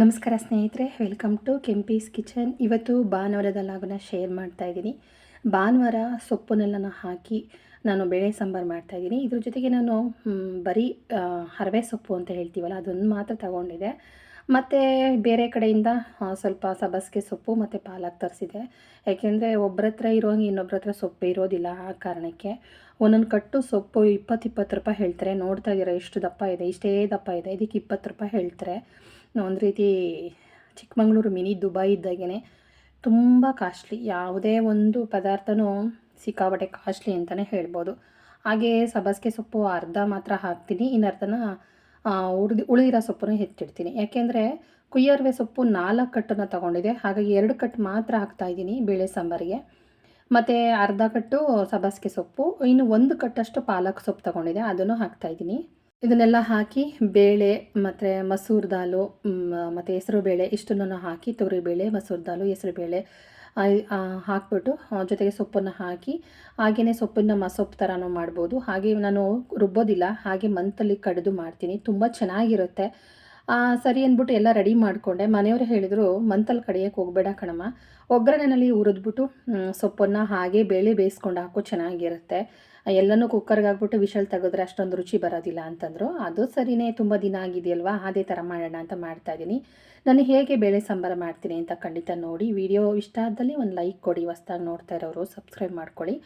ನಮಸ್ಕಾರ ಸ್ನೇಹಿತರೆ welcome to Kempee's kitchen ಇವತ್ತು ಭಾನುವಾರದಲ್ಲಾಗನ ಶೇರ್ ಮಾಡ್ತಾ ಇದ್ದೀನಿ. ಭಾನುವಾರ ಸೊಪ್ಪನ್ನೆಲ್ಲ ಹಾಕಿ ನಾನು ಬೇಳೆ ಸಾಂಬಾರು ಮಾಡ್ತಾಯಿದ್ದೀನಿ ಇದ್ರ ಜೊತೆಗೆ ನಾನು ಬರೀ ಹರವೆ ಸೊಪ್ಪು ಅಂತ ಹೇಳ್ತೀವಲ್ಲ ಅದನ್ನು ಮಾತ್ರ ತಗೊಂಡಿದ್ದೆ. ಮತ್ತು ಬೇರೆ ಕಡೆಯಿಂದ ಸ್ವಲ್ಪ ಸಬಸ್ಗೆ ಸೊಪ್ಪು ಮತ್ತು ಪಾಲಕ್ ತರಿಸಿದೆ. ಯಾಕೆಂದರೆ ಒಬ್ಬರ ಹತ್ರ ಇರೋಂಗೆ ಇನ್ನೊಬ್ಬರ ಹತ್ರ ಸೊಪ್ಪು ಇರೋದಿಲ್ಲ ಆ ಕಾರಣಕ್ಕೆ. ಒಂದೊಂದು ಕಟ್ಟು ಸೊಪ್ಪು ಇಪ್ಪತ್ತು ಇಪ್ಪತ್ತು ರೂಪಾಯಿ ಹೇಳ್ತಾರೆ. ನೋಡ್ತಾ ಇದ್ದೀರಾ ಎಷ್ಟು ದಪ್ಪ ಇದೆ, ಇಷ್ಟೇ ದಪ್ಪ ಇದೆ, ಇದಕ್ಕೆ ಇಪ್ಪತ್ತು ರೂಪಾಯಿ ಹೇಳ್ತಾರೆ. ಒಂದು ರೀತಿ ಚಿಕ್ಕಮಂಗ್ಳೂರು ಮಿನಿ ದುಬೈ ಇದ್ದಾಗೇ ತುಂಬ ಕಾಸ್ಟ್ಲಿ. ಯಾವುದೇ ಒಂದು ಪದಾರ್ಥನೂ ಸಿಕ್ಕಾಬಟ್ಟೆ ಕಾಸ್ಟ್ಲಿ ಅಂತಲೇ ಹೇಳ್ಬೋದು. ಹಾಗೆ ಸಬಸ್ಗೆ ಸೊಪ್ಪು ಅರ್ಧ ಮಾತ್ರ ಹಾಕ್ತೀನಿ, ಇನ್ನು ಅರ್ಧನ ಉಳಿದು ಉಳಿದಿರೋ ಸೊಪ್ಪನ್ನು ಹೆಚ್ಚಿಡ್ತೀನಿ ಯಾಕೆಂದರೆ ಕುಯ್ಯರ್ವೆ ಸೊಪ್ಪು ನಾಲ್ಕು ಕಟ್ಟನ್ನು ತೊಗೊಂಡಿದೆ. ಹಾಗಾಗಿ ಎರಡು ಕಟ್ಟು ಮಾತ್ರ ಹಾಕ್ತಾಯಿದ್ದೀನಿ ಬೇಳೆ ಸಾಂಬಾರಿಗೆ. ಮತ್ತು ಅರ್ಧ ಕಟ್ಟು ಸಬ್ಬಸಿಗೆ ಸೊಪ್ಪು, ಇನ್ನು ಒಂದು ಕಟ್ಟಷ್ಟು ಪಾಲಕ್ ಸೊಪ್ಪು ತೊಗೊಂಡಿದೆ. ಅದನ್ನು ಹಾಕ್ತಾಯಿದ್ದೀನಿ ಇದನ್ನೆಲ್ಲ ಹಾಕಿ ಬೇಳೆ, ಮತ್ತು ಮಸೂರ್ ದಾಲು ಮತ್ತು ಹೆಸರು ಬೇಳೆ ಇಷ್ಟನ್ನು ಹಾಕಿ, ತೊಗರಿಬೇಳೆ, ಮಸೂರ್ ದಾಲು, ಹೆಸರು ಬೇಳೆ ಹಾಕ್ಬಿಟ್ಟು ಜೊತೆಗೆ ಸೊಪ್ಪನ್ನು ಹಾಕಿ ಹಾಗೆಯೇ ಸೊಪ್ಪನ್ನು ಮಸೊಪ್ಪು ಥರನೂ ಮಾಡ್ಬೋದು. ಹಾಗೆ ನಾನು ರುಬ್ಬೋದಿಲ್ಲ, ಹಾಗೆ ಮಂತಲ್ಲಿ ಕಡಿದು ಮಾಡ್ತೀನಿ. ತುಂಬ ಚೆನ್ನಾಗಿರುತ್ತೆ. ಸರಿ ಅಂದ್ಬಿಟ್ಟು ಎಲ್ಲ ರೆಡಿ ಮಾಡಿಕೊಂಡೆ. ಮನೆಯವರು ಹೇಳಿದರು, ಮಂತಲ್ಲಿ ಕಡಿಯೋಕ್ಕೆ ಹೋಗಬೇಡ ಕಣಮ್ಮ. ಒಗ್ಗರಣೆನಲ್ಲಿ ಹುರಿದ್ಬಿಟ್ಟು ಸೊಪ್ಪನ್ನು ಹಾಗೆ ಬೇಳೆ ಬೇಯಿಸ್ಕೊಂಡು ಹಾಕೋ ಚೆನ್ನಾಗಿರುತ್ತೆ. ಎಲ್ಲನೂ ಕುಕ್ಕರ್ಗೆ ಹಾಕ್ಬಿಟ್ಟು ವಿಶಲ್ ತೆಗೆದ್ರೆ ಅಷ್ಟೊಂದು ರುಚಿ ಬರೋದಿಲ್ಲ ಅಂತಂದರು. ಅದು ಸರಿನೇ ತುಂಬ ದಿನ ಆಗಿದೆಯಲ್ವಾ? ಅದೇ ಥರ ಮಾಡೋಣ ಅಂತ ಮಾಡ್ತಾಯಿದ್ದೀನಿ ನಾನು ಹೇಗೆ ಬೇಳೆ ಸಾಂಬಾರು ಮಾಡ್ತೀನಿ ಅಂತ ಖಂಡಿತ ನೋಡಿ. ವಿಡಿಯೋ ಇಷ್ಟ ಆದಲ್ಲಿ ಒಂದು ಲೈಕ್ ಕೊಡಿ. ಹೊಸ್ದಾಗಿ ನೋಡ್ತಾ ಇರೋರು ಸಬ್ಸ್ಕ್ರೈಬ್ ಮಾಡ್ಕೊಳ್ಳಿ.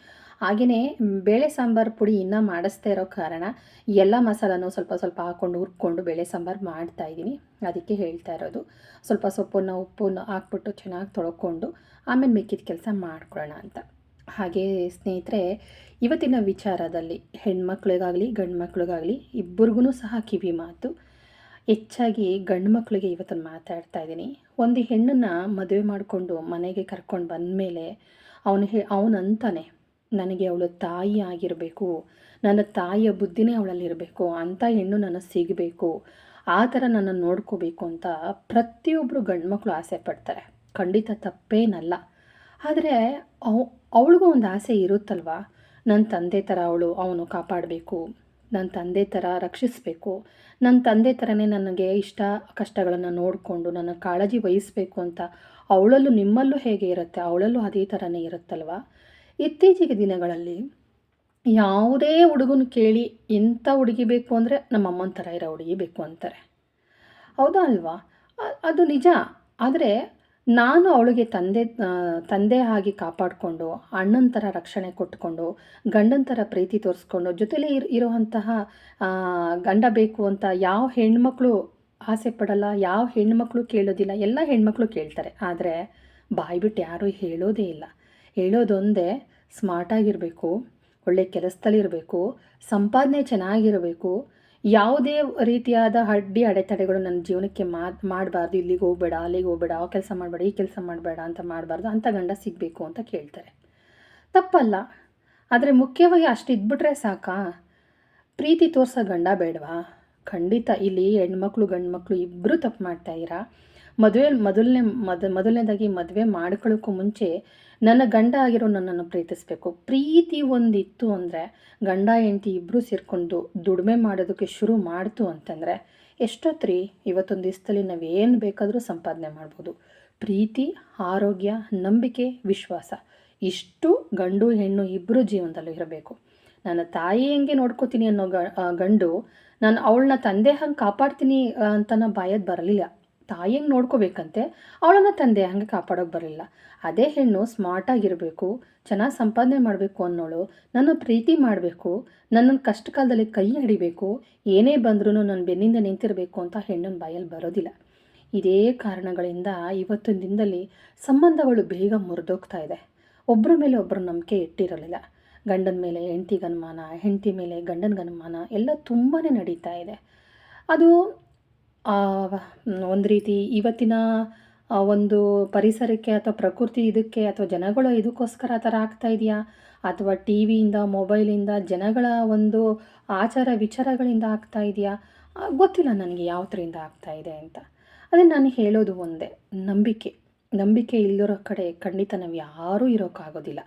ಹಾಗೆಯೇ ಬೇಳೆ ಸಾಂಬಾರು ಪುಡಿ ಇನ್ನೂ ಮಾಡಿಸ್ತಾ ಇರೋ ಕಾರಣ ಎಲ್ಲ ಮಸಾಲನೂ ಸ್ವಲ್ಪ ಸ್ವಲ್ಪ ಹಾಕ್ಕೊಂಡು ಹುರ್ಕೊಂಡು ಬೇಳೆ ಸಾಂಬಾರು ಮಾಡ್ತಾಯಿದ್ದೀನಿ ಅದಕ್ಕೆ ಹೇಳ್ತಾ ಇರೋದು. ಸ್ವಲ್ಪ ಸೊಪ್ಪನ್ನು ಉಪ್ಪನ್ನು ಹಾಕ್ಬಿಟ್ಟು ಚೆನ್ನಾಗಿ ತೊಳ್ಕೊಂಡು ಆಮೇಲೆ ಮಿಕ್ಕಿದ ಕೆಲಸ ಮಾಡ್ಕೊಳ್ಳೋಣ ಅಂತ. ಹಾಗೆ ಸ್ನೇಹಿತರೆ, ಇವತ್ತಿನ ವಿಚಾರದಲ್ಲಿ, ಹೆಣ್ಮಕ್ಳಿಗಾಗಲಿ ಗಂಡು ಮಕ್ಳಿಗಾಗಲಿ ಇಬ್ಬರಿಗೂ ಸಹ ಕಿವಿ ಮಾತು. ಹೆಚ್ಚಾಗಿ ಗಂಡು ಮಕ್ಕಳಿಗೆ ಇವತ್ತನ್ನು ಮಾತಾಡ್ತಾ ಇದ್ದೀನಿ. ಒಂದು ಹೆಣ್ಣನ್ನು ಮದುವೆ ಮಾಡಿಕೊಂಡು ಮನೆಗೆ ಕರ್ಕೊಂಡು ಬಂದಮೇಲೆ, ಅವನು ಹೇ, ಅವನಂತಾನೆ, ನನಗೆ ಅವಳು ತಾಯಿ ಆಗಿರಬೇಕು, ನನ್ನ ತಾಯಿಯ ಬುದ್ಧಿನೇ ಅವಳಲ್ಲಿರಬೇಕು ಅಂಥ ಹೆಣ್ಣು ನನಗೆ ಸಿಗಬೇಕು, ಆ ಥರ ನನ್ನನ್ನು ನೋಡ್ಕೋಬೇಕು ಅಂತ ಪ್ರತಿಯೊಬ್ಬರು ಗಂಡು ಮಕ್ಕಳು ಆಸೆ ಪಡ್ತಾರೆ. ಖಂಡಿತ ತಪ್ಪೇನಲ್ಲ. ಆದರೆ ಅವ್, ಅವಳಿಗೂ ಒಂದು ಆಸೆ ಇರುತ್ತಲ್ವ? ನನ್ನ ತಂದೆ ಥರ ಅವಳು ಅವನು ಕಾಪಾಡಬೇಕು ನನ್ನ ತಂದೆ ಥರ ರಕ್ಷಿಸಬೇಕು ನನ್ನ ತಂದೆ ಥರನೇ ನನಗೆ ಇಷ್ಟ ಕಷ್ಟಗಳನ್ನು ನೋಡಿಕೊಂಡು ನನ್ನ ಕಾಳಜಿ ವಹಿಸಬೇಕು ಅಂತ ಅವಳಲ್ಲೂ ನಿಮ್ಮಲ್ಲೂ ಹೇಗೆ ಇರುತ್ತೆ? ಅವಳಲ್ಲೂ ಅದೇ ಥರನೇ ಇರುತ್ತಲ್ವಾ? ಇತ್ತೀಚೆಗೆ ದಿನಗಳಲ್ಲಿ ಯಾವುದೇ ಹುಡುಗನ ಕೇಳಿ ಎಂಥ ಹುಡುಗಿ ಬೇಕು ಅಂದರೆ ನಮ್ಮ ಅಮ್ಮನ ಥರ ಇರೋ ಹುಡುಗಿ ಬೇಕು ಅಂತಾರೆ. ಹೌದಾ ಅಲ್ವಾ? ಅದು ನಿಜ. ಆದರೆ ನಾನು ಅವಳಿಗೆ ತಂದೆ ತಂದೆ ಆಗಿ ಕಾಪಾಡಿಕೊಂಡು, ಅಣ್ಣನ ಥರ ರಕ್ಷಣೆ ಕೊಟ್ಕೊಂಡು, ಗಂಡನ ಥರ ಪ್ರೀತಿ ತೋರಿಸ್ಕೊಂಡು, ಜೊತೆಲೇ ಇರ್, ಇರುವಂತಹ ಗಂಡ ಬೇಕು ಅಂತ ಯಾವ ಹೆಣ್ಮಕ್ಳು ಆಸೆ ಪಡಲ್ಲ, ಯಾವ ಹೆಣ್ಮಕ್ಳು ಕೇಳೋದಿಲ್ಲ, ಎಲ್ಲ ಹೆಣ್ಮಕ್ಳು ಕೇಳ್ತಾರೆ. ಆದರೆ ಬಾಯ್ಬಿಟ್ಟು ಯಾರೂ ಹೇಳೋದೇ ಇಲ್ಲ. ಹೇಳೋದೊಂದೇ ಸ್ಮಾರ್ಟಾಗಿರಬೇಕು ಒಳ್ಳೆ ಕೆಲಸದಲ್ಲಿರಬೇಕು, ಸಂಪಾದನೆ ಚೆನ್ನಾಗಿರಬೇಕು ಯಾವುದೇ ರೀತಿಯಾದ ಅಡ್ಡಿ ಅಡೆತಡೆಗಳು ನನ್ನ ಜೀವನಕ್ಕೆ ಮಾತು ಮಾಡಬಾರ್ದು, ಇಲ್ಲಿಗೆ ಹೋಗ್ಬೇಡ, ಅಲ್ಲಿಗೆ ಹೋಗ್ಬೇಡ, ಆ ಕೆಲಸ ಮಾಡಬೇಡ, ಈ ಕೆಲಸ ಮಾಡಬೇಡ ಅಂತ ಮಾಡಬಾರ್ದು, ಅಂತ ಗಂಡ ಸಿಗಬೇಕು ಅಂತ ಕೇಳ್ತಾರೆ. ತಪ್ಪಲ್ಲ. ಆದರೆ ಮುಖ್ಯವಾಗಿ ಅಷ್ಟು ಇದ್ಬಿಟ್ರೆ ಸಾಕಾ? ಪ್ರೀತಿ ತೋರ್ಸೋ ಗಂಡ ಬೇಡವಾ? ಖಂಡಿತ ಇಲ್ಲಿ ಹೆಣ್ಮಕ್ಳು ಗಂಡು ಮಕ್ಕಳು ಇಬ್ಬರೂ ತಪ್ಪು ಮಾಡ್ತಾ ಇದ್ದೀರಾ? ಮದುವೆ, ಮೊದಲನೇ, ಮೊದ, ಮೊದಲನೇದಾಗಿ ಮದುವೆ ಮಾಡ್ಕೊಳ್ಳೋಕ್ಕೂ ಮುಂಚೆ ನನ್ನ ಗಂಡ ಆಗಿರೋ ನನ್ನನ್ನು ಪ್ರೀತಿಸಬೇಕು. ಪ್ರೀತಿ ಒಂದಿತ್ತು ಅಂದರೆ ಗಂಡ, ಹೆಂಡತಿ ಇಬ್ಬರೂ ಸೇರಿಕೊಂಡು ದುಡಿಮೆ ಮಾಡೋದಕ್ಕೆ ಶುರು ಮಾಡ್ತು ಅಂತಂದರೆ ಎಷ್ಟೊತ್ತ್ರಿ? ಇವತ್ತೊಂದು ದಿವಸದಲ್ಲಿ ನಾವೇನು ಬೇಕಾದರೂ ಸಂಪಾದನೆ ಮಾಡ್ಬೋದು. ಪ್ರೀತಿ, ಆರೋಗ್ಯ, ನಂಬಿಕೆ, ವಿಶ್ವಾಸ. ಇಷ್ಟು ಗಂಡು, ಹೆಣ್ಣು ಇಬ್ಬರು ಜೀವನದಲ್ಲೂ ಇರಬೇಕು. ನನ್ನ ತಾಯಿ ಹೆಂಗೆ ನೋಡ್ಕೋತೀನಿ ಅನ್ನೋ ಗಂಡು, ನಾನು ಅವಳನ್ನ ತಂದೆ ಹಂಗೆ ಕಾಪಾಡ್ತೀನಿ ಅಂತ ನಾನು ಬಾಯದ್ ಬರಲಿಲ್ಲ. ತಾಯಿ ಹೆಂಗೆ ನೋಡ್ಕೋಬೇಕಂತೆ, ಅವಳನ್ನು ತಂದೆ ಹಂಗೆ ಕಾಪಾಡೋಕೆ ಬರಲಿಲ್ಲ. ಅದೇ ಹೆಣ್ಣು ಸ್ಮಾರ್ಟಾಗಿರಬೇಕು ಚೆನ್ನಾಗಿ ಸಂಪಾದನೆ ಮಾಡಬೇಕು ಅನ್ನೋಳು, ನನ್ನ ಪ್ರೀತಿ ಮಾಡಬೇಕು ನನ್ನನ್ನು ಕಷ್ಟ ಕಾಲದಲ್ಲಿ ಕೈ ಹಿಡಿಬೇಕು, ಏನೇ ಬಂದ್ರೂ ನನ್ನ ಬೆನ್ನಿಂದ ನಿಂತಿರಬೇಕು ಅಂತ ಹೆಣ್ಣಿನ ಬಾಯಲ್ಲಿ ಬರೋದಿಲ್ಲ. ಇದೇ ಕಾರಣಗಳಿಂದ ಇವತ್ತಿನ ದಿನದಲ್ಲಿ ಸಂಬಂಧಗಳು ಬೇಗ ಮುರಿದೋಗ್ತಾ ಇದೆ. ಒಬ್ಬರ ಮೇಲೆ ಒಬ್ಬರು ನಂಬಿಕೆ ಇಟ್ಟಿರಲಿಲ್ಲ. ಗಂಡನ ಮೇಲೆ ಹೆಂಡತಿಗನುಮಾನ ಹೆಂಡತಿ ಮೇಲೆ ಗಂಡನ ಗನುಮಾನ ಎಲ್ಲ ತುಂಬಾ ನಡೀತಾ ಇದೆ. ಅದು ಒಂದು ರೀತಿ ಇವತ್ತಿನ ಒಂದು ಪರಿಸರಕ್ಕೆ ಅಥವಾ ಪ್ರಕೃತಿ ಇದಕ್ಕೆ ಅಥವಾ ಜನಗಳು ಇದಕ್ಕೋಸ್ಕರ ಆ ಥರ ಆಗ್ತಾ ಇದೆಯಾ? ಅಥವಾ ಟಿ ವಿಯಿಂದ, ಮೊಬೈಲಿಂದ ಜನಗಳ ಒಂದು ಆಚಾರ ವಿಚಾರಗಳಿಂದ ಆಗ್ತಾ ಇದೆಯಾ? ಗೊತ್ತಿಲ್ಲ ನನಗೆ ಯಾವ್ದರಿಂದ ಆಗ್ತಾ ಇದೆ ಅಂತ. ಅದೇ ನಾನು ಹೇಳೋದು ಒಂದೇ, ನಂಬಿಕೆ. ನಂಬಿಕೆ ಇಲ್ಲದಿರೋ ಕಡೆ ಖಂಡಿತ ನಾವು ಯಾರೂ ಇರೋಕ್ಕಾಗೋದಿಲ್ಲ.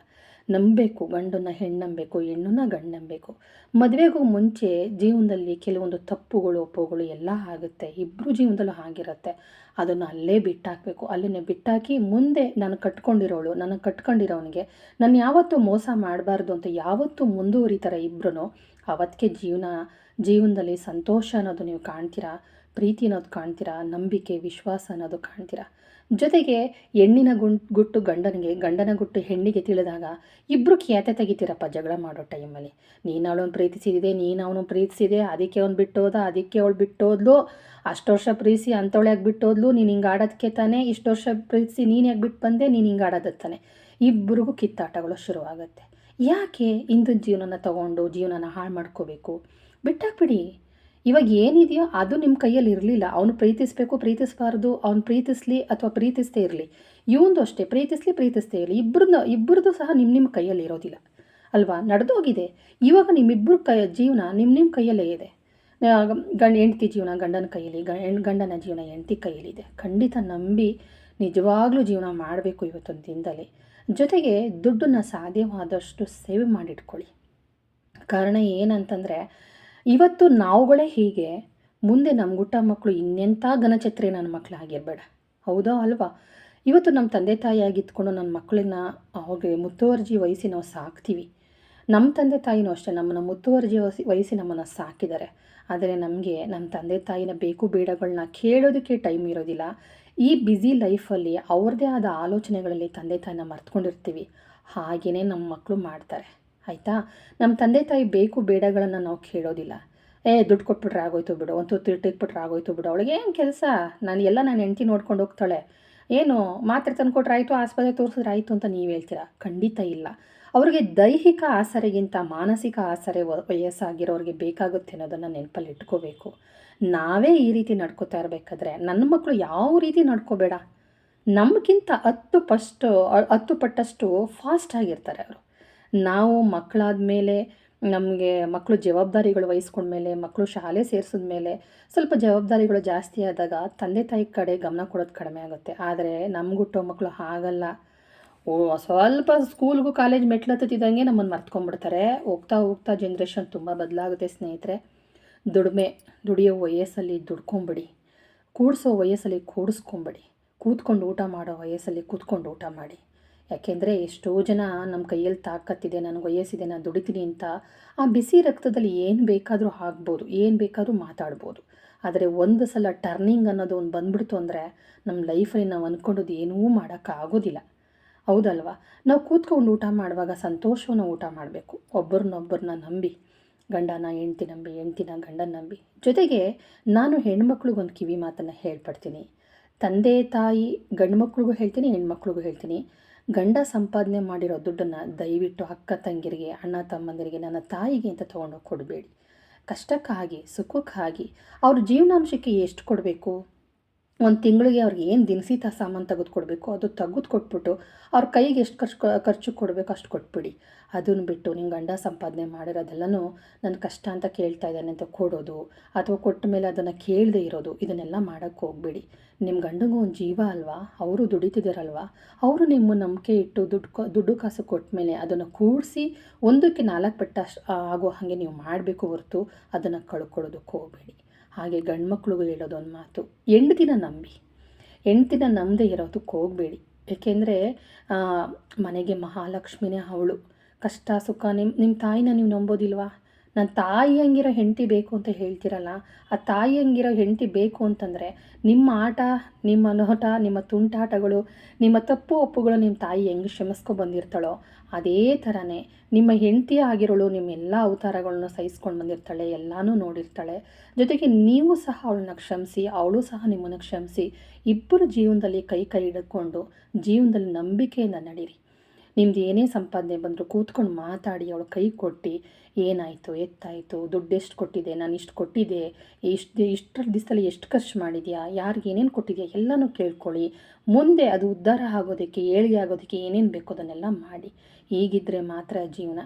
ನಂಬಬೇಕು, ಗಂಡನ್ನ ಹೆಣ್ಣು ನಂಬಬೇಕು, ಹೆಣ್ಣನ್ನ ಗಂಡು ನಂಬಬೇಕು. ಮದುವೆಗೂ ಮುಂಚೆ ಜೀವನದಲ್ಲಿ ಕೆಲವೊಂದು ತಪ್ಪುಗಳು, ಒಪ್ಪುಗಳು ಎಲ್ಲ ಆಗುತ್ತೆ. ಇಬ್ಬರು ಜೀವನದಲ್ಲೂ ಆಗಿರುತ್ತೆ ಅದನ್ನು ಅಲ್ಲೇ ಬಿಟ್ಟಾಕಬೇಕು. ಅಲ್ಲೇ ಬಿಟ್ಟಾಕಿ ಮುಂದೆ ನಾನು ಕಟ್ಕೊಂಡಿರೋಳು ನಾನು ಕಟ್ಕೊಂಡಿರೋನಿಗೆ, ನಾನು ಯಾವತ್ತೂ ಮೋಸ ಮಾಡಬಾರ್ದು ಅಂತ ಯಾವತ್ತೂ ಮುಂದುವರಿತಾರೆ ಇಬ್ಬರೂ ಅವತ್ತಿಗೆ ಜೀವನ, ಜೀವನದಲ್ಲಿ ಸಂತೋಷ ಅನ್ನೋದು ನೀವು ಕಾಣ್ತೀರಾ? ಪ್ರೀತಿ ಅನ್ನೋದು ಕಾಣ್ತೀರಾ? ನಂಬಿಕೆ, ವಿಶ್ವಾಸ ಅನ್ನೋದು ಕಾಣ್ತೀರಾ? ಜೊತೆಗೆ ಹೆಣ್ಣಿನ ಗುಂಟ್ ಗುಟ್ಟು ಗಂಡನಿಗೆ, ಗಂಡನ ಗುಟ್ಟು ಹೆಣ್ಣಿಗೆ ತಿಳಿದಾಗ ಇಬ್ಬರು ಖ್ಯಾತೆ ತೆಗಿತೀರಪ್ಪ ಜಗಳ ಮಾಡೋ ಟೈಮಲ್ಲಿ ನೀನು ಅವಳನ್ನು ಪ್ರೀತಿಸಿದೆ ನೀನು ಅವನು ಪ್ರೀತಿಸಿದೆ, ಅದಕ್ಕೆ ಅವ್ನು ಬಿಟ್ಟೋದ, ಅದಕ್ಕೆ ಅವಳು ಬಿಟ್ಟೋದ್ಲು, ಅಷ್ಟು ವರ್ಷ ಪ್ರೀತಿಸಿ ಅಂಥವಳೆ ಯಾಕೆ ಬಿಟ್ಟೋದ್ಲು, ನೀನು ಹಿಂಗೆ ಆಡೋದಕ್ಕೆ ತಾನೇ, ಇಷ್ಟು ವರ್ಷ ಪ್ರೀತಿಸಿ ನೀನು ಯಾಕೆ ಬಿಟ್ಟು ಬಂದೆ, ನೀನು ಹಿಂಗೆ ಆಡೋದಕ್ಕೆ ತಾನೆ. ಇಬ್ಬರಿಗೂ ಕಿತ್ತಾಟಗಳು ಶುರುವಾಗುತ್ತೆ. ಯಾಕೆ ಇಂದು ಜೀವನನ ತಗೊಂಡು ಜೀವನನ ಹಾಳು ಮಾಡ್ಕೋಬೇಕು? ಬಿಟ್ಟಾಕ್ಬಿಡಿ. ಇವಾಗ ಏನಿದೆಯೋ ಅದು ನಿಮ್ಮ ಕೈಯಲ್ಲಿ ಇರಲಿಲ್ಲ. ಅವನು ಪ್ರೀತಿಸಬೇಕು, ಪ್ರೀತಿಸಬಾರ್ದು, ಅವ್ನು ಪ್ರೀತಿಸಲಿ ಅಥವಾ ಪ್ರೀತಿಸದೇ ಇರಲಿ. ಇವಂದು ಅಷ್ಟೇ, ಪ್ರೀತಿಸಲಿ, ಪ್ರೀತಿಸದೇ ಇರಲಿ. ಇಬ್ಬರನ್ನ ಇಬ್ಬರದ್ದು ಸಹ ನಿಮ್ಮ ನಿಮ್ಮ ಕೈಯಲ್ಲಿ ಇರೋದಿಲ್ಲ. ಅಲ್ವಾ? ನಡೆದೋಗಿದೆ. ಇವಾಗ ನಿಮ್ಮಿಬ್ಬರ ಕೈ, ಜೀವನ ನಿಮ್ಮ ನಿಮ್ಮ ಕೈಯಲ್ಲೇ ಇದೆ. ಗಂಡ, ಹೆಂಡತಿ ಜೀವನ ಗಂಡನ ಕೈಯಲ್ಲಿ ಗಂಡನ ಜೀವನ ಹೆಂಡತಿ ಕೈಯಲ್ಲಿದೆ ಖಂಡಿತ ನಂಬಿ ನಿಜವಾಗ್ಲೂ ಜೀವನ ಮಾಡಬೇಕು ಇವತ್ತೊಂದು ದಿನದಲ್ಲಿ. ಜೊತೆಗೆ ದುಡ್ಡನ್ನು ಸಾಧ್ಯವಾದಷ್ಟು ಸೇವ್ ಮಾಡಿಟ್ಕೊಳ್ಳಿ. ಕಾರಣ ಏನಂತಂದರೆ ಇವತ್ತು ನಾವುಗಳೇ ಹೀಗೆ, ಮುಂದೆ ನಮ್ಮ ಗುಟ್ಟ ಮಕ್ಕಳು ಇನ್ನೆಂಥ ಘನಛತ್ರಿ ನನ್ನ ಮಕ್ಕಳಾಗಿರಬೇಡ ಹೌದಾ ಅಲ್ವಾ? ಇವತ್ತು ನಮ್ಮ ತಂದೆ ತಾಯಿ ಇತ್ಕೊಂಡು ನನ್ನ ಮಕ್ಕಳನ್ನ ಅವ್ರಿಗೆ ಮುತ್ತುವರ್ಜಿ ವಹಿಸಿ ನಾವು ಸಾಕ್ತೀವಿ. ನಮ್ಮ ತಂದೆ ತಾಯಿನೂ ಅಷ್ಟೇ, ನಮ್ಮನ್ನು ಮುತ್ತುವರ್ಜಿ ವಹಿಸಿ ವಹಿಸಿ ನಮ್ಮನ್ನು ಸಾಕಿದ್ದಾರೆ. ಆದರೆ ನಮಗೆ ನಮ್ಮ ತಂದೆ ತಾಯಿನ ಬೇಕು ಬೇಡಗಳನ್ನ ಕೇಳೋದಕ್ಕೆ ಟೈಮ್ ಇರೋದಿಲ್ಲ. ಈ ಬ್ಯುಸಿ ಲೈಫಲ್ಲಿ ಅವ್ರದ್ದೇ ಆದ ಆಲೋಚನೆಗಳಲ್ಲಿ ತಂದೆ ತಾಯಿನ ಮರ್ತ್ಕೊಂಡಿರ್ತೀವಿ. ಹಾಗೆಯೇ ನಮ್ಮ ಮಕ್ಕಳು ಮಾಡ್ತಾರೆ. ಆಯಿತಾ? ನಮ್ಮ ತಂದೆ ತಾಯಿ ಬೇಕು ಬೇಡಗಳನ್ನು ನಾವು ಕೇಳೋದಿಲ್ಲ. ಏ, ದುಡ್ಡು ಕೊಟ್ಬಿಟ್ರೆ ಆಗೋಯ್ತು ಬಿಡು. ಒಂದು ತುತ್ತು ಇಟ್ಟಿಟ್ಬಿಟ್ರೆ ಆಗೋಯ್ತು ಬಿಡು. ಅವಳಿಗೆ ಏನು ಕೆಲಸ? ನಾನು ಎಲ್ಲ ನಾನು ಹೆಂಡ್ತಿ ನೋಡ್ಕೊಂಡು ಹೋಗ್ತಾಳೆ. ಏನು, ಮಾತ್ರೆ ತಂದು ಕೊಟ್ರೆ ಆಯಿತು, ಆಸ್ಪತ್ರೆ ತೋರಿಸಿದ್ರೆ ಆಯಿತು ಅಂತ ನೀವು ಹೇಳ್ತೀರಾ? ಖಂಡಿತ ಇಲ್ಲ. ಅವ್ರಿಗೆ ದೈಹಿಕ ಆಸರೆಗಿಂತ ಮಾನಸಿಕ ಆಸರೆ ವಯಸ್ಸಾಗಿರೋರಿಗೆ ಬೇಕಾಗುತ್ತೆ ಅನ್ನೋದನ್ನು ನೆನಪಲ್ಲಿ ಇಟ್ಕೋಬೇಕು. ನಾವೇ ಈ ರೀತಿ ನಡ್ಕೋತಾ ಇರಬೇಕಾದ್ರೆ ನನ್ನ ಮಕ್ಕಳು ಯಾವ ರೀತಿ ನಡ್ಕೋಬೇಡ? ನಮಗಿಂತ ಹತ್ತು ಪಷ್ಟು ಹತ್ತು ಪಟ್ಟಷ್ಟು ಫಾಸ್ಟ್ ಆಗಿರ್ತಾರೆ ಅವರು. ನಾವು ಮಕ್ಕಳಾದ ಮೇಲೆ ನಮಗೆ ಮಕ್ಕಳು ಜವಾಬ್ದಾರಿಗಳು ವಹಿಸ್ಕೊಂಡ್ಮೇಲೆ ಮಕ್ಕಳು ಶಾಲೆ ಸೇರಿಸಿದ ಮೇಲೆ ಸ್ವಲ್ಪ ಜವಾಬ್ದಾರಿಗಳು ಜಾಸ್ತಿ ಆದಾಗ ತಂದೆ ತಾಯಿ ಕಡೆ ಗಮನ ಕೊಡೋದು ಕಡಿಮೆ ಆಗುತ್ತೆ. ಆದರೆ ನಮ್ಗುಟ್ಟೋ ಮಕ್ಕಳು ಹಾಗಲ್ಲ. ಓ, ಸ್ವಲ್ಪ ಸ್ಕೂಲ್ಗೂ ಕಾಲೇಜ್ ಮೆಟ್ಲತ್ತಿದ್ದಂಗೆ ನಮ್ಮನ್ನು ಮರ್ತ್ಕೊಂಡ್ಬಿಡ್ತಾರೆ. ಹೋಗ್ತಾ ಹೋಗ್ತಾ ಜನ್ರೇಷನ್ ತುಂಬ ಬದಲಾಗುತ್ತೆ ಸ್ನೇಹಿತರೆ. ದುಡಿಮೆ, ದುಡಿಯೋ ವಯಸ್ಸಲ್ಲಿ ದುಡ್ಕೊಂಬಿಡಿ. ಕೂಡಿಸೋ ವಯಸ್ಸಲ್ಲಿ ಕೂಡಿಸ್ಕೊಂಬಿಡಿ. ಕೂತ್ಕೊಂಡು ಊಟ ಮಾಡೋ ವಯಸ್ಸಲ್ಲಿ ಕೂತ್ಕೊಂಡು ಊಟ ಮಾಡಿ. ಯಾಕೆಂದರೆ ಎಷ್ಟೋ ಜನ ನಮ್ಮ ಕೈಯಲ್ಲಿ ತಾಕತ್ತಿದೆ, ನನಗೆ ವಯಸ್ಸಿದೆ, ನಾನು ದುಡಿತೀನಿ ಅಂತ ಆ ಬಿಸಿ ರಕ್ತದಲ್ಲಿ ಏನು ಬೇಕಾದರೂ ಆಗ್ಬೋದು, ಏನು ಬೇಕಾದರೂ ಮಾತಾಡ್ಬೋದು. ಆದರೆ ಒಂದು ಸಲ ಟರ್ನಿಂಗ್ ಅನ್ನೋದು ಒಂದು ಬಂದ್ಬಿಡ್ತು ಅಂದರೆ ನಮ್ಮ ಲೈಫಲ್ಲಿ ನಾವು ಅಂದ್ಕೊಂಡದ್ದು ಏನೂ ಮಾಡೋಕ್ಕಾಗೋದಿಲ್ಲ ಹೌದಲ್ವಾ? ನಾವು ಕೂತ್ಕೊಂಡು ಊಟ ಮಾಡುವಾಗ ಸಂತೋಷವನ್ನು ಊಟ ಮಾಡಬೇಕು. ಒಬ್ಬರನ್ನೊಬ್ಬರನ್ನ ನಂಬಿ, ಗಂಡನ ಹೆಂಡ್ತಿ ನಂಬಿ, ಹೆಂಡ್ತಿನ ಗಂಡನ ನಂಬಿ. ಜೊತೆಗೆ ನಾನು ಹೆಣ್ಮಕ್ಳಿಗೊಂದು ಕಿವಿ ಮಾತನ್ನು ಹೇಳ್ಪಡ್ತೀನಿ. ತಂದೆ, ತಾಯಿ, ಗಂಡು ಮಕ್ಳಿಗೂ ಹೇಳ್ತೀನಿ ಹೆಣ್ಮಕ್ಳಿಗೂ ಹೇಳ್ತೀನಿ. ಗಂಡ ಸಂಪಾದನೆ ಮಾಡಿರೋ ದುಡ್ಡನ್ನು ದಯವಿಟ್ಟು ಅಕ್ಕ ತಂಗಿರಿಗೆ, ಅಣ್ಣ ತಮ್ಮಂದಿರಿಗೆ, ನನ್ನ ತಾಯಿಗೆ ಅಂತ ತೊಗೊಂಡೋಗಿ ಕೊಡಬೇಡಿ. ಕಷ್ಟಕ್ಕಾಗಿ, ಸುಖಕ್ಕಾಗಿ. ಅವ್ರ ಜೀವನಾಂಶಕ್ಕೆ ಎಷ್ಟು ಕೊಡಬೇಕು? ಒಂದು ತಿಂಗಳಿಗೆ ಅವ್ರಿಗೆ ಏನು ದಿನಸಿ ತ ಸಾಮಾನು ತೆಗೆದು ಕೊಡಬೇಕು, ಅದು ತೆಗೆದು ಕೊಟ್ಬಿಟ್ಟು ಅವ್ರ ಕೈಗೆ ಎಷ್ಟು ಖರ್ಚು ಖರ್ಚು ಕೊಡಬೇಕು ಅಷ್ಟು ಕೊಟ್ಬಿಡಿ. ಅದನ್ನು ಬಿಟ್ಟು ನಿಮ್ಮ ಗಂಡ ಸಂಪಾದನೆ ಮಾಡಿರೋದೆಲ್ಲನೂ ನನ್ನ ಕಷ್ಟ ಅಂತ ಕೇಳ್ತಾ ಇದ್ದಾನೆ ಅಂತ ಕೊಡೋದು, ಅಥವಾ ಕೊಟ್ಟ ಮೇಲೆ ಅದನ್ನು ಕೇಳದೆ ಇರೋದು, ಇದನ್ನೆಲ್ಲ ಮಾಡೋಕ್ಕೆ ಹೋಗ್ಬೇಡಿ. ನಿಮ್ಮ ಗಂಡಗೂ ಒಂದು ಜೀವ ಅಲ್ವಾ? ಅವರು ದುಡಿತಿದ್ದಾರಲ್ವಾ ಅವರು ನಿಮ್ಮ ನಂಬಿಕೆ ಇಟ್ಟು ದುಡ್ಡು ದುಡ್ಡು ಕಾಸು ಕೊಟ್ಟ ಮೇಲೆ ಅದನ್ನು ಕೂಡಿಸಿ ಒಂದಕ್ಕೆ ನಾಲ್ಕು ಪಟ್ಟ ಆಗೋ ಹಾಗೆ ನೀವು ಮಾಡಬೇಕು ಹೊರತು ಅದನ್ನು ಕಳ್ಕೊಳ್ಳೋದಕ್ಕೆ ಹೋಗಬೇಡಿ. ಹಾಗೆ ಗಂಡು ಹೇಳೋದೊಂದು ಮಾತು. ಹೆಂಡ್ತಿನ ನಂಬಿ. ಹೆಂಡ್ತಿನ ನಂಬದೆ ಇರೋದಕ್ಕೆ ಹೋಗಬೇಡಿ. ಏಕೆಂದರೆ ಮನೆಗೆ ಮಹಾಲಕ್ಷ್ಮಿನೇ ಅವಳು. ಕಷ್ಟ ಸುಖ ನಿಮ್ಮ ನಿಮ್ಮ ತಾಯಿನ ನೀವು ನಂಬೋದಿಲ್ವಾ? ನನ್ನ ತಾಯಿ ಹಂಗಿರೋ ಹೆಂಡತಿ ಬೇಕು ಅಂತ ಹೇಳ್ತಿರಲ್ಲ, ಆ ತಾಯಿ ಹಂಗಿರೋ ಹೆಂಡತಿ ಬೇಕು ಅಂತಂದರೆ ನಿಮ್ಮ ಆಟ, ನಿಮ್ಮ ನೋಟ, ನಿಮ್ಮ ತುಂಟಾಟಗಳು, ನಿಮ್ಮ ತಪ್ಪು ಒಪ್ಪುಗಳು ನಿಮ್ಮ ತಾಯಿ ಹೆಂಗೆ ಶ್ರಮಿಸ್ಕೊ ಬಂದಿರ್ತಾಳೋ ಅದೇ ಥರನೇ ನಿಮ್ಮ ಹೆಂಡತಿ ಆಗಿರೋಳು ನಿಮ್ಮ ಎಲ್ಲ ಅವತಾರಗಳನ್ನ ಸಹಿಸ್ಕೊಂಡು ಬಂದಿರ್ತಾಳೆ, ಎಲ್ಲನೂ ನೋಡಿರ್ತಾಳೆ. ಜೊತೆಗೆ ನೀವು ಸಹ ಅವಳನ್ನ ಕ್ಷಮಿಸಿ, ಅವಳು ಸಹ ನಿಮ್ಮನ್ನು ಕ್ಷಮಿಸಿ ಇಬ್ಬರು ಜೀವನದಲ್ಲಿ ಕೈ ಕೈ ಹಿಡ್ಕೊಂಡು ಜೀವನದಲ್ಲಿ ನಂಬಿಕೆಯಿಂದ ನಡೀರಿ. ನಿಮ್ದು ಏನೇ ಸಂಪಾದನೆ ಬಂದರೂ ಕೂತ್ಕೊಂಡು ಮಾತಾಡಿ, ಅವಳು ಕೈ ಕೊಟ್ಟು, ಏನಾಯಿತು, ಎತ್ತಾಯಿತು, ದುಡ್ಡು ಎಷ್ಟು ಕೊಟ್ಟಿದೆ, ನಾನು ಇಷ್ಟು ಕೊಟ್ಟಿದ್ದೆ ಇಷ್ಟು ಇಷ್ಟರ ದಿವಸದಲ್ಲಿ ಎಷ್ಟು ಖರ್ಚು ಮಾಡಿದ್ಯಾ, ಯಾರಿಗೆ ಏನೇನು ಕೊಟ್ಟಿದೆಯಾ, ಎಲ್ಲನೂ ಕೇಳ್ಕೊಳ್ಳಿ. ಮುಂದೆ ಅದು ಉದ್ಧಾರ ಆಗೋದಕ್ಕೆ, ಏಳಿಗೆ ಆಗೋದಕ್ಕೆ ಏನೇನು ಬೇಕೋ ಅದನ್ನೆಲ್ಲ ಮಾಡಿ. ಹೀಗಿದ್ದರೆ ಮಾತ್ರ ಜೀವನ.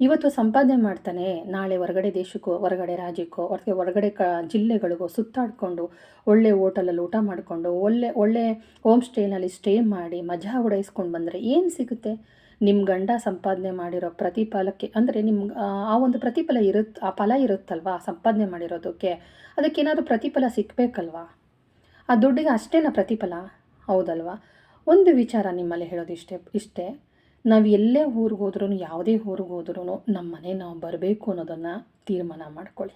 ಇವತ್ತು ಸಂಪಾದನೆ ಮಾಡ್ತಾನೆ, ನಾಳೆ ಹೊರಗಡೆ ದೇಶಕ್ಕೋ, ಹೊರಗಡೆ ರಾಜ್ಯಕ್ಕೋ, ಹೊರಗೆ ಹೊರಗಡೆ ಕ, ಜಿಲ್ಲೆಗಳಿಗೋ ಸುತ್ತಾಡಿಕೊಂಡು, ಒಳ್ಳೆ ಹೋಟಲಲ್ಲಿ ಊಟ ಮಾಡಿಕೊಂಡು, ಒಳ್ಳೆ ಒಳ್ಳೆ ಹೋಮ್ ಸ್ಟೇನಲ್ಲಿ ಸ್ಟೇ ಮಾಡಿ ಮಜಾ ಉಡಾಯಿಸ್ಕೊಂಡು ಬಂದರೆ ಏನು ಸಿಗುತ್ತೆ? ನಿಮ್ಮ ಗಂಡ ಸಂಪಾದನೆ ಮಾಡಿರೋ ಪ್ರತಿಫಲಕ್ಕೆ, ಅಂದರೆ ನಿಮ್ಮ ಆ ಒಂದು ಪ್ರತಿಫಲ ಇರುತ್ತೆ ಆ ಫಲ ಇರುತ್ತಲ್ವಾ ಸಂಪಾದನೆ ಮಾಡಿರೋದಕ್ಕೆ? ಅದಕ್ಕೇನಾದರೂ ಪ್ರತಿಫಲ ಸಿಕ್ಕಬೇಕಲ್ವಾ ಆ ದುಡ್ಡಿಗೆ ಅಷ್ಟೇನ ಪ್ರತಿಫಲ? ಹೌದಲ್ವಾ? ಒಂದು ವಿಚಾರ ನಿಮ್ಮಲ್ಲಿ ಹೇಳೋದು ಇಷ್ಟೇ ಇಷ್ಟೇ. ನಾವು ಎಲ್ಲೇ ಊರಿಗೆ ಹೋದ್ರೂ ಯಾವುದೇ ಊರಿಗೆ ಹೋದ್ರೂ ನಮ್ಮ ಮನೆ ನಾವು ಬರಬೇಕು ಅನ್ನೋದನ್ನು ತೀರ್ಮಾನ ಮಾಡ್ಕೊಳ್ಳಿ.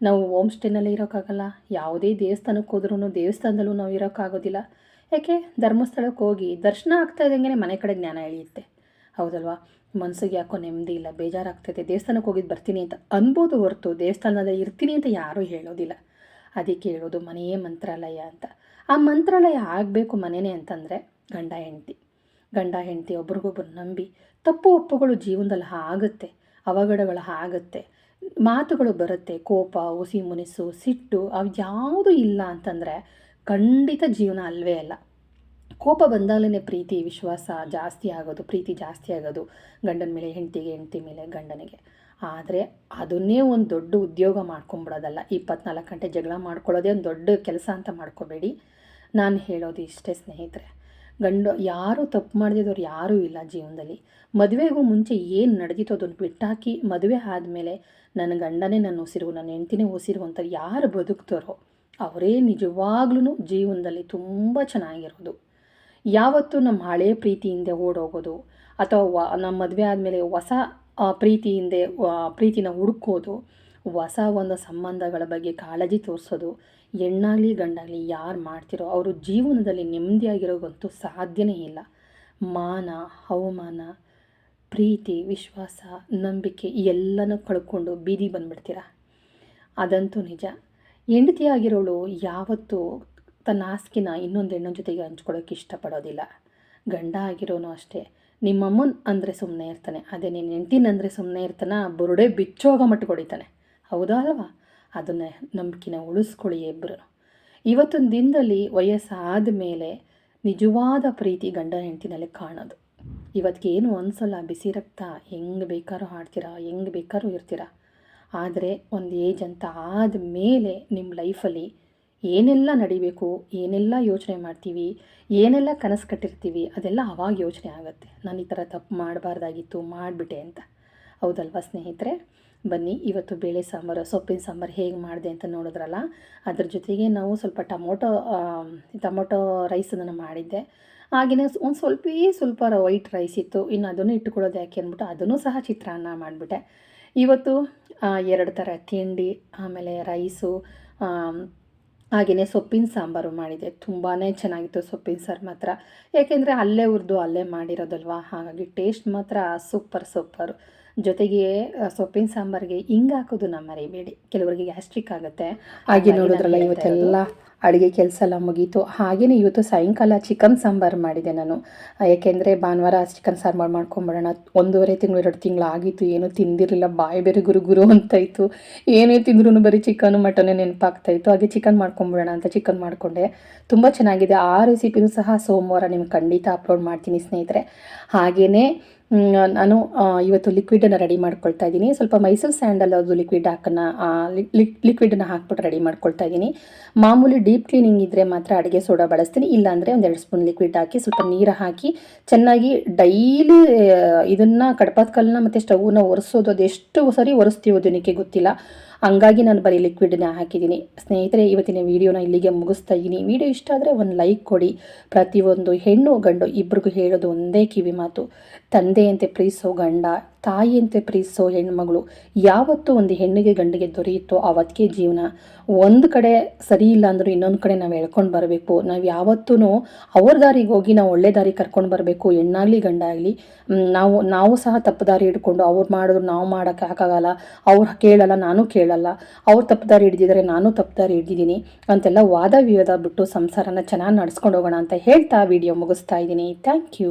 ನಾವು ಹೋಮ್ ಸ್ಟೇನಲ್ಲೇ ಇರೋಕ್ಕಾಗಲ್ಲ, ಯಾವುದೇ ದೇವಸ್ಥಾನಕ್ಕೆ ಹೋದ್ರೂ ದೇವಸ್ಥಾನದಲ್ಲೂ ನಾವು ಇರೋಕ್ಕಾಗೋದಿಲ್ಲ. ಯಾಕೆ? ಧರ್ಮಸ್ಥಳಕ್ಕೆ ಹೋಗಿ ದರ್ಶನ ಆಗ್ತಾ ಇದ್ದಂಗೆ ಮನೆ ಕಡೆ ಜ್ಞಾನ ಎಳೆಯುತ್ತೆ. ಹೌದಲ್ವಾ? ಮನಸ್ಸಿಗೆ ಯಾಕೋ ನೆಮ್ಮದಿ ಇಲ್ಲ, ಬೇಜಾರಾಗ್ತೈತೆ ದೇವಸ್ಥಾನಕ್ಕೆ ಹೋಗಿದ್ದು ಬರ್ತೀನಿ ಅಂತ ಅನ್ಬೋದು ಹೊರತು ದೇವಸ್ಥಾನದಲ್ಲಿ ಇರ್ತೀನಿ ಅಂತ ಯಾರೂ ಹೇಳೋದಿಲ್ಲ. ಅದಕ್ಕೆ ಹೇಳೋದು ಮನೆಯೇ ಮಂತ್ರಾಲಯ ಅಂತ. ಆ ಮಂತ್ರಾಲಯ ಆಗಬೇಕು ಮನೆಯೇ ಅಂತಂದರೆ ಗಂಡ ಹೆಂಡತಿ. ಗಂಡ, ಹೆಂಡತಿ ಒಬ್ರಿಗೊಬ್ರು ನಂಬಿ ತಪ್ಪು ಒಪ್ಪುಗಳು ಜೀವನದಲ್ಲಿ ಆಗುತ್ತೆ, ಅವಘಡಗಳು ಆಗುತ್ತೆ, ಮಾತುಗಳು ಬರುತ್ತೆ, ಕೋಪ ಉಸಿ ಮುನಿಸು, ಸಿಟ್ಟು ಅವು ಯಾವುದೂ ಇಲ್ಲ ಅಂತಂದರೆ ಖಂಡಿತ ಜೀವನ ಅಲ್ವೇ ಅಲ್ಲ. ಕೋಪ ಬಂದಾಗಲೇ ಪ್ರೀತಿ, ವಿಶ್ವಾಸ ಜಾಸ್ತಿ ಆಗೋದು, ಪ್ರೀತಿ ಜಾಸ್ತಿ ಆಗೋದು ಗಂಡನ ಮೇಲೆ, ಹೆಂಡತಿಗೆ, ಹೆಂಡತಿ ಮೇಲೆ, ಗಂಡನಿಗೆ. ಆದರೆ ಅದನ್ನೇ ಒಂದು ದೊಡ್ಡ ಉದ್ಯೋಗ ಮಾಡ್ಕೊಂಬಿಡೋದಲ್ಲ, ಇಪ್ಪತ್ನಾಲ್ಕು ಗಂಟೆ ಜಗಳ ಮಾಡ್ಕೊಳ್ಳೋದೇ ಒಂದು ದೊಡ್ಡ ಕೆಲಸ ಅಂತ ಮಾಡ್ಕೋಬೇಡಿ. ನಾನು ಹೇಳೋದು ಇಷ್ಟೇ ಸ್ನೇಹಿತರೆ ಗಂಡು, ಯಾರು ತಪ್ಪು ಮಾಡಿದವ್ರು ಯಾರೂ ಇಲ್ಲ ಜೀವನದಲ್ಲಿ. ಮದುವೆಗೂ ಮುಂಚೆ ಏನು ನಡೆದಿತ್ತು ಅದನ್ನು ಬಿಟ್ಟಾಕಿ ಮದುವೆ ಆದಮೇಲೆ ನನ್ನ ಗಂಡನೇ ನನ್ನ ಉಸಿರು, ನನ್ನ ಹೆಂಡ್ತಿನೇ ಉಸಿರು ಅಂತ ಯಾರು ಬದುಕ್ತಾರೋ ಅವರೇ ನಿಜವಾಗ್ಲೂ ಜೀವನದಲ್ಲಿ ತುಂಬ ಚೆನ್ನಾಗಿರೋದು. ಯಾವತ್ತೂ ನಮ್ಮ ಹಳೆ ಪ್ರೀತಿಯಿಂದ ಓಡೋಗೋದು ಅಥವಾ ನಮ್ಮ ಮದುವೆ ಆದಮೇಲೆ ಹೊಸ ಪ್ರೀತಿಯಿಂದ ಪ್ರೀತಿನ ಹುಡುಕೋದು ಹೊಸ ಒಂದು ಸಂಬಂಧಗಳ ಬಗ್ಗೆ ಕಾಳಜಿ ತೋರಿಸೋದು, ಹೆಣ್ಣಾಗಲಿ ಗಂಡಾಗಲಿ ಯಾರು ಮಾಡ್ತಿರೋ ಅವರು ಜೀವನದಲ್ಲಿ ನೆಮ್ಮದಿಯಾಗಿರೋಗಂತೂ ಸಾಧ್ಯನೇ ಇಲ್ಲ. ಮಾನ, ಅವಮಾನ, ಪ್ರೀತಿ, ವಿಶ್ವಾಸ, ನಂಬಿಕೆ ಎಲ್ಲನೂ ಕಳ್ಕೊಂಡು ಬೀದಿ ಬಂದುಬಿಡ್ತೀರ? ಅದಂತೂ ನಿಜ. ಹೆಂಡತಿಯಾಗಿರೋಳು ಯಾವತ್ತೂ ತನ್ನ ಆಸ್ಕಿನ ಇನ್ನೊಂದು ಹೆಣ್ಣು ಜೊತೆಗೆ ಹಂಚ್ಕೊಳ್ಳೋಕೆ ಇಷ್ಟಪಡೋದಿಲ್ಲ. ಗಂಡ ಆಗಿರೋನು ಅಷ್ಟೇ. ನಿಮ್ಮಮ್ಮನ ಅಂದರೆ ಸುಮ್ಮನೆ ಇರ್ತಾನೆ. ಅದೇ ನಿನ್ನ ಹೆಂಡತಿನ ಅಂದರೆ ಸುಮ್ಮನೆ ಇರ್ತಾನೆ? ಬುರುಡೆ ಬಿಚ್ಚೋಗ ಮಟ್ಟುಕೊಡಿತಾನೆ ಹೌದಾ ಅಲ್ವಾ? ಅದನ್ನು ನಂಬಿಕೆನ ಉಳಿಸ್ಕೊಳ್ಳಿ ಇಬ್ಬರು ಇವತ್ತಿನ ದಿನದಲ್ಲಿ ವಯಸ್ಸಾದ ಮೇಲೆ ನಿಜವಾದ ಪ್ರೀತಿ ಗಂಡ ಹೆಂಡತಿನಲ್ಲಿ ಕಾಣೋದು. ಇವತ್ತಿಗೇನು ಅನಿಸಲ್ಲ, ಬಿಸಿ ರಕ್ತ, ಹೆಂಗೆ ಬೇಕಾದ್ರೂ ಹಾಡ್ತೀರಾ, ಹೆಂಗೆ ಬೇಕಾದ್ರೂ ಇರ್ತೀರ. ಆದರೆ ಒಂದು ಏಜ್ ಅಂತ ಆದ ಮೇಲೆ ನಿಮ್ಮ ಲೈಫಲ್ಲಿ ಏನೆಲ್ಲ ನಡಿಬೇಕು, ಏನೆಲ್ಲ ಯೋಚನೆ ಮಾಡ್ತೀವಿ, ಏನೆಲ್ಲ ಕನಸು ಕಟ್ಟಿರ್ತೀವಿ, ಅದೆಲ್ಲ ಅವಾಗ ಯೋಚನೆ ಆಗುತ್ತೆ. ನಾನು ಈ ಥರ ತಪ್ಪು ಮಾಡಬಾರ್ದಾಗಿತ್ತು, ಮಾಡಿಬಿಟ್ಟೆ ಅಂತ. ಹೌದಲ್ವಾ ಸ್ನೇಹಿತರೆ? ಬನ್ನಿ, ಇವತ್ತು ಬೇಳೆ ಸಾಂಬಾರು, ಸೊಪ್ಪಿನ ಸಾಂಬಾರು ಹೇಗೆ ಮಾಡಿದೆ ಅಂತ ನೋಡಿದ್ರಲ್ಲ, ಅದ್ರ ಜೊತೆಗೆ ನಾವು ಸ್ವಲ್ಪ ಟೊಮೊಟೊ ಟೊಮೊಟೊ ರೈಸನ್ನು ಮಾಡಿದ್ದೆ. ಹಾಗೆಯೇ ಒಂದು ಸ್ವಲ್ಪ ಸ್ವಲ್ಪ ವೈಟ್ ರೈಸ್ ಇತ್ತು, ಇನ್ನು ಅದನ್ನು ಇಟ್ಕೊಳ್ಳೋದು ಯಾಕೆ ಅಂದ್ಬಿಟ್ಟು ಅದನ್ನು ಸಹ ಚಿತ್ರಾನ್ನ ಮಾಡಿಬಿಟ್ಟೆ. ಇವತ್ತು ಎರಡು ಥರ ತಿಂಡಿ, ಆಮೇಲೆ ರೈಸು ಹಾಗೆಯೇ ಸೊಪ್ಪಿನ ಸಾಂಬಾರು ಮಾಡಿದೆ. ತುಂಬಾ ಚೆನ್ನಾಗಿತ್ತು ಸೊಪ್ಪಿನ ಸಾರು ಮಾತ್ರ. ಯಾಕೆಂದರೆ ಅಲ್ಲೇ ಹುರಿದು ಅಲ್ಲೇ ಮಾಡಿರೋದಲ್ವಾ, ಹಾಗಾಗಿ ಟೇಸ್ಟ್ ಮಾತ್ರ ಸೂಪರ್, ಸೂಪರು. ಜೊತೆಗೆ ಸೊಪ್ಪಿನ ಸಾಂಬಾರಿಗೆ ಹಿಂಗೆ ಹಾಕೋದು ನಮ್ಮ ಮರಿಬೇಡಿ ಕೆಲವರಿಗೆ ಗ್ಯಾಸ್ಟ್ರಿಕ್ ಆಗುತ್ತೆ. ಹಾಗೆ ನೋಡಿದ್ರಲ್ಲ ಇವತ್ತೆಲ್ಲ ಅಡುಗೆ ಕೆಲಸ ಎಲ್ಲ ಮುಗೀತು. ಹಾಗೆಯೇ ಇವತ್ತು ಸಾಯಂಕಾಲ ಚಿಕನ್ ಸಾಂಬಾರು ಮಾಡಿದೆ ನಾನು. ಯಾಕೆಂದರೆ ಭಾನುವಾರ ಚಿಕನ್ ಸಾಂಬಾರು ಮಾಡ್ಕೊಂಬಿಡೋಣ. ಒಂದೂವರೆ ತಿಂಗಳು ಎರಡು ತಿಂಗಳು ಆಗಿತ್ತು. ಏನೂ ತಿಂದಿರಲಿಲ್ಲ. ಬಾಯಿ ಬೇರೆ ಗುರು ಗುರು ಅಂತ ಇತ್ತು. ಏನೇ ತಿಂದ್ರೂ ಬರೀ ಚಿಕನು ಮಟನೇ ನೆನಪಾಗ್ತಾಯಿತ್ತು ಹಾಗೆ ಚಿಕನ್ ಮಾಡ್ಕೊಂಬಿಡೋಣ ಅಂತ ಚಿಕನ್ ಮಾಡಿಕೊಂಡೆ. ತುಂಬ ಚೆನ್ನಾಗಿದೆ. ಆ ರೆಸಿಪಿನೂ ಸಹ ಸೋಮವಾರ ನಿಮ್ಗೆ ಖಂಡಿತ ಅಪ್ಲೋಡ್ ಮಾಡ್ತೀನಿ ಸ್ನೇಹಿತರೆ. ಹಾಗೆಯೇ ನಾನು ಇವತ್ತು ಲಿಕ್ವಿಡನ್ನು ರೆಡಿ ಮಾಡ್ಕೊಳ್ತಾ ಇದ್ದೀನಿ. ಸ್ವಲ್ಪ ಮೈಸೂರು ಸ್ಯಾಂಡಲ್ ಅದು ಲಿಕ್ವಿಡ್ ಹಾಕನ್ನ ಲಿಕ್ವಿಡನ್ನು ಹಾಕ್ಬಿಟ್ಟು ರೆಡಿ ಮಾಡ್ಕೊಳ್ತಾ ಇದ್ದೀನಿ. ಮಾಮೂಲಿ ಡೀಪ್ ಕ್ಲೀನಿಂಗ್ ಇದ್ದರೆ ಮಾತ್ರ ಅಡುಗೆ ಸೋಡಾ ಬಳಸ್ತೀನಿ. ಇಲ್ಲಾಂದರೆ ಒಂದೆರಡು ಸ್ಪೂನ್ ಲಿಕ್ವಿಡ್ ಹಾಕಿ, ಸ್ವಲ್ಪ ನೀರು ಹಾಕಿ, ಚೆನ್ನಾಗಿ ಡೈಲಿ ಇದನ್ನು ಕಡಪಾದ ಕಲ್ಲನ್ನ ಮತ್ತು ಸ್ಟವ್ನ ಒರೆಸೋದು, ಅದೆಷ್ಟು ಸರಿ ಒರೆಸ್ತೀವೋ ದಿನಕ್ಕೆ ಗೊತ್ತಿಲ್ಲ. ಹಂಗಾಗಿ ನಾನು ಬರೀ ಲಿಕ್ವಿಡನ್ನ ಹಾಕಿದ್ದೀನಿ. ಸ್ನೇಹಿತರೆ, ಇವತ್ತಿನ ವೀಡಿಯೋನ ಇಲ್ಲಿಗೆ ಮುಗಿಸ್ತಾ ಇದ್ದೀನಿ. ವೀಡಿಯೋ ಇಷ್ಟ ಆದರೆ ಒಂದು ಲೈಕ್ ಕೊಡಿ. ಪ್ರತಿಯೊಂದು ಹೆಣ್ಣು ಗಂಡು ಇಬ್ಬರಿಗೂ ಹೇಳೋದು ಒಂದೇ ಕಿವಿ ಮಾತು. ತಂದೆಯಂತೆ ಪ್ರೀತಿಸೋ ಗಂಡ, ತಾಯಿಯಂತೆ ಪ್ರೀತಿಸೋ ಹೆಣ್ಮಗಳು ಯಾವತ್ತೂ ಒಂದು ಹೆಣ್ಣಿಗೆ ಗಂಡಿಗೆ ದೊರೆಯುತ್ತೋ ಅವತ್ತಿಗೆ ಜೀವನ. ಒಂದು ಕಡೆ ಸರಿ ಇಲ್ಲ ಅಂದರೂ ಇನ್ನೊಂದು ಕಡೆ ನಾವು ಎಳ್ಕೊಂಡು ಬರಬೇಕು. ನಾವು ಯಾವತ್ತೂ ಅವ್ರ ದಾರಿಗೆ ಹೋಗಿ ನಾವು ಒಳ್ಳೆ ದಾರಿ ಕರ್ಕೊಂಡು ಬರಬೇಕು. ಹೆಣ್ಣಾಗಲಿ, ಗಂಡಾಗಲಿ. ನಾವು ನಾವು ಸಹ ತಪ್ಪು ದಾರಿ ಹಿಡ್ಕೊಂಡು ಅವ್ರು ಮಾಡಿದ್ರು ನಾವು ಮಾಡೋಕ್ಕೆ ಹಾಕಾಗಲ್ಲ ಅವ್ರು ಕೇಳಲ್ಲ, ನಾನು ಕೇಳಲ್ಲ. ಅವ್ರು ತಪ್ಪು ದಾರಿ ಹಿಡಿದಿದ್ದಾರೆ ನಾನು ತಪ್ಪು ದಾರಿ ಹಿಡಿದಿದ್ದೀನಿ. ಅಂತೆಲ್ಲ ವಾದ ವಿವಾದ ಬಿಟ್ಟು ಸಂಸಾರನ ಚೆನ್ನಾಗಿ ನಡ್ಸ್ಕೊಂಡು ಹೋಗೋಣ ಅಂತ ಹೇಳ್ತಾ ವಿಡಿಯೋ ಮುಗಿಸ್ತಾ ಇದ್ದೀನಿ. Thank you